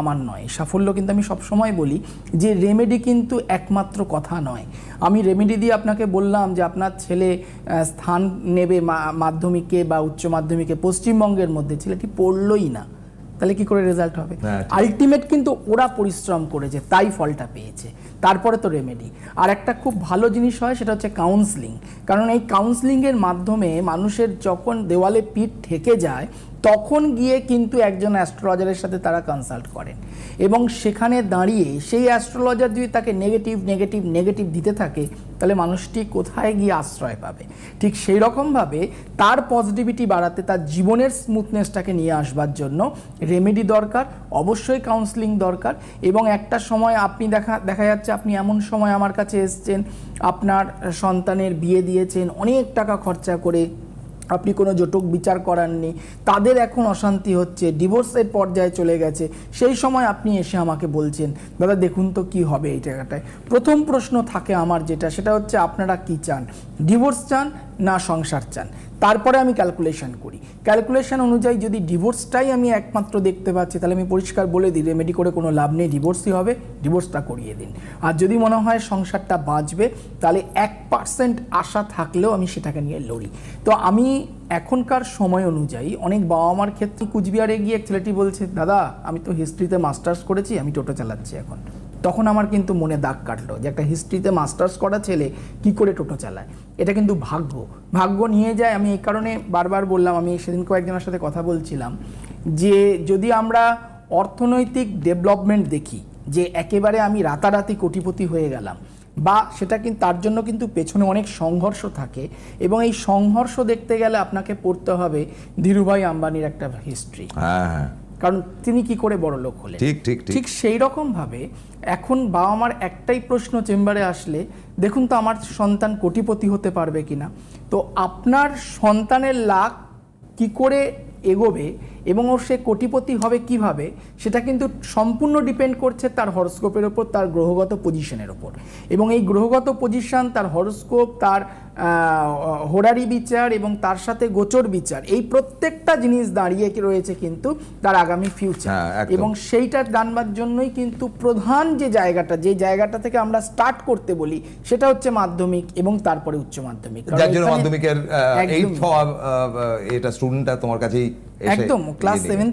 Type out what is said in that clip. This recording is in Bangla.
আমার নয়। সাফল্য কিন্তু আমি সবসময় বলি যে রেমেডি কিন্তু একমাত্র কথা নয়। আমি রেমেডি দিয়ে আপনাকে বললাম যে আপনার ছেলে স্থান নেবে মাধ্যমিকে বা উচ্চ মাধ্যমিকে পশ্চিমবঙ্গের মধ্যে। ছেলেটি পড়লই না। তাহলে কি করে রেজাল্ট হবে? হ্যাঁ, আলটিমেট কিন্তু ওরা পরিশ্রম করেছে তাই ফলটা পেয়েছে। তারপরে তো রেমেডি আর একটা খুব ভালো জিনিস হয় সেটা হচ্ছে কাউন্সলিং কারণ এই কাউন্সলিংয়ের মাধ্যমে মানুষের যখন দেওয়ালে পিঠ ঠেকে যায় তখন গিয়ে কিন্তু একজন অ্যাস্ট্রোলজারের সাথে তারা কনসাল্ট করেন। এবং সেখানে দাঁড়িয়ে সেই অ্যাস্ট্রোলজার যদি তাকে নেগেটিভ নেগেটিভ নেগেটিভ দিতে থাকে, তাহলে মানুষটি কোথায় গিয়ে আশ্রয় পাবে? ঠিক সেই রকমভাবে তার পজিটিভিটি বাড়াতে তার জীবনের স্মুথনেসটাকে নিয়ে আসবার জন্য রেমেডি দরকার, অবশ্যই কাউন্সিলিং দরকার এবং একটা সময় আপনি দেখা দেখা যাচ্ছে আপনি এমন সময় আমার কাছে এসছেন, আপনার সন্তানের বিয়ে দিয়েছেন, অনেক টাকা খরচা করে আপনি কোনো জটক বিচার করাননি, তাদের এখন অশান্তি হচ্ছে, ডিভোর্সের পর্যায়ে চলে গেছে, সেই সময় আপনি এসে আমাকে বলছেন, দাদা, দেখুন তো কি হবে এই জায়গাটায়। প্রথম প্রশ্ন থাকে আমার যেটা, সেটা হচ্ছে আপনারা কি চান? ডিভোর্স চান না সংসার চান? তারপরে আমি ক্যালকুলেশন করি। ক্যালকুলেশন অনুযায়ী যদি ডিভোর্সটাই আমি একমাত্র দেখতে পাচ্ছি, তাহলে আমি পরিষ্কার বলে দিই রেমেডি করে কোনো লাভ নেই ডিভোর্সই হবে ডিভোর্সটা করিয়ে দিন। আর যদি মনে হয় সংসারটা বাঁচবে, তাহলে এক পার্সেন্ট আশা থাকলেও আমি সেটাকে নিয়ে লড়ি। তো আমি এখনকার সময় অনুযায়ী অনেক বাবা মার ক্ষেত্রে কুচবিহারে গিয়ে এক ছেলেটি বলছে, দাদা, আমি তো হিস্ট্রিতে মাস্টার্স করেছি, আমি টোটো চালাচ্ছি এখন। তখন আমার কিন্তু মনে দাগ কাটলো যে একটা হিস্ট্রিতে মাস্টার্স করা ছেলে কি করে টোটো চালায়? এটা কিন্তু ভাগ্য। ভাগ্য নিয়ে যায়, আমি এই কারণে বারবার বললাম, আমি সেদিন কয়েকজনের সাথে কথা বলছিলাম যে যদি আমরা অর্থনৈতিক ডেভেলপমেন্ট দেখি, যে একেবারে আমি রাতারাতি কোটিপতি হয়ে গেলাম, বা সেটা কিন্তু তার জন্য কিন্তু পেছনে অনেক সংঘর্ষ থাকে, এবং এই সংঘর্ষ দেখতে গেলে আপনাকে পড়তে হবে ধীরুভাই আম্বানির একটা হিস্ট্রি হ্যাঁ হ্যাঁ। কারণ তিনি কি করে বড় লোক হলেন? ঠিক ঠিক ঠিক। ঠিক সেই রকম ভাবে এখন বাবা মার একটাই প্রশ্ন চেম্বারে আসলে দেখুন তো আমার সন্তান কোটিপতি হতে পারবে কিনা? তো আপনার সন্তানের লাখ কি করে এগোবে এবং ওর সে কোটিপতি হবে কীভাবে সেটা কিন্তু সম্পূর্ণ ডিপেন্ড করছে তার হরস্কোপের ওপর তার গ্রহগত পজিশনের ওপর। এবং এই গ্রহগত পজিশন তার হরস্কোপ তার হোরারি বিচার এবং তার সাথে গোচর বিচার এই প্রত্যেকটা জিনিস দাঁড়িয়ে রয়েছে কিন্তু তার আগামী ফিউচার হ্যাঁ, এবং সেইটা জানবার জন্যই কিন্তু প্রধান যে জায়গাটা যে জায়গাটা থেকে আমরা স্টার্ট করতে বলি সেটা হচ্ছে মাধ্যমিক এবং তারপরে উচ্চ মাধ্যমিক। যার জন্য মাধ্যমিকের। এটা স্টুডেন্টটা তোমার কাছেই একদম ক্লাস সেভেন